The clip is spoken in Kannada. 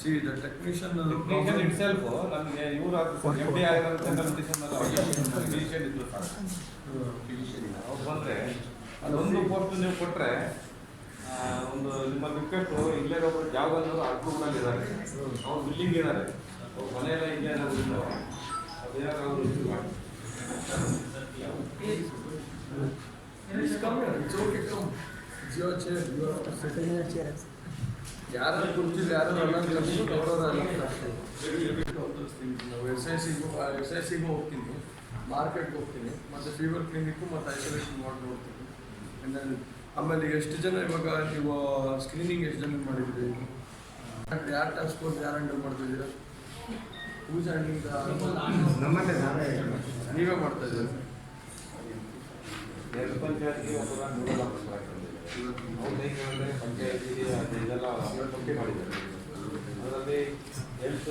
See the technician technician itself ನಮಗೆ ಇವರು ಎಫ್ ಡಿ ಆಗಿರೋ ಜನರಲ್ ಫಿಸಿಷಿಯನ್ ಇದ್ರು ಸರ್ ಅವ್ರು ಬಂದರೆ ಅದೊಂದು ಪೋಸ್ಟ್ ನೀವು ಕೊಟ್ಟರೆ ಒಂದು ನಿಮ್ಮ ರಿಕ್ವೆಸ್ಟು ಇಲ್ಲೇ ಒಬ್ಬರು ಜಾಬಲ್ಲಿ ಅಪ್ರೂವಲ್ ಇದ್ದಾರೆ. ಅವ್ರು ಬಿಲ್ಲಿಂಗ್ ಇದ್ದಾರೆ ಅವ್ರು ಮನೆಯೆಲ್ಲ ಇಲ್ಲೇ ಇರೋದ್ರಿಂದ ಅದೇನಾದ್ರು ಅವರು ಇದು ಮಾಡಿ ಜಿಯೋ ಚೇರ್ ಯಾರು ಕುರ್ಚಿಲ್ಲ ಯಾರು ನೋಡೋರಲ್ಲ ನಾವು ಎಸ್ ಐ ಸಿಗೂ ಎಸ್ ಐ ಸಿಗೂ ಹೋಗ್ತೀನಿ ಮಾರ್ಕೆಟ್ಗೆ ಹೋಗ್ತೀನಿ. ಮತ್ತು ಫೀವರ್ ಕ್ಲಿನಿಕ್ಕು ಮತ್ತು ಐಸೋಲೇಷನ್ ವಾರ್ಡ್ ನೋಡ್ತೀನಿ. Then ಆಮೇಲೆ ಎಷ್ಟು ಜನ ಇವಾಗ ನೀವು ಸ್ಕ್ರೀನಿಂಗ್ ಎಷ್ಟು ಜನ ಮಾಡಿದ್ರಿ ಯಾರು ಟಾಸ್ಕ್ ಫೋರ್ಸ್ ಯಾರು ಹ್ಯಾಂಡಲ್ ಮಾಡ್ತಿದ್ದೀರಾ? ಪೂಜೆ ಹ್ಯಾಂಡ್ಲಿಂಗ್ ನಮ್ಮಲ್ಲೇ ನಾವೇ ನೀವೇ ಮಾಡ್ತಾ ಇದ್ದೀರಾ? ಎರಡು ಅಂದರೆ ಪಂಚಾಯತಿಗೆ ಅದೆಲ್ಲ ಮಾಡಿದ್ದಾರೆ ಅದರಲ್ಲಿ ಹೆಲ್ತ್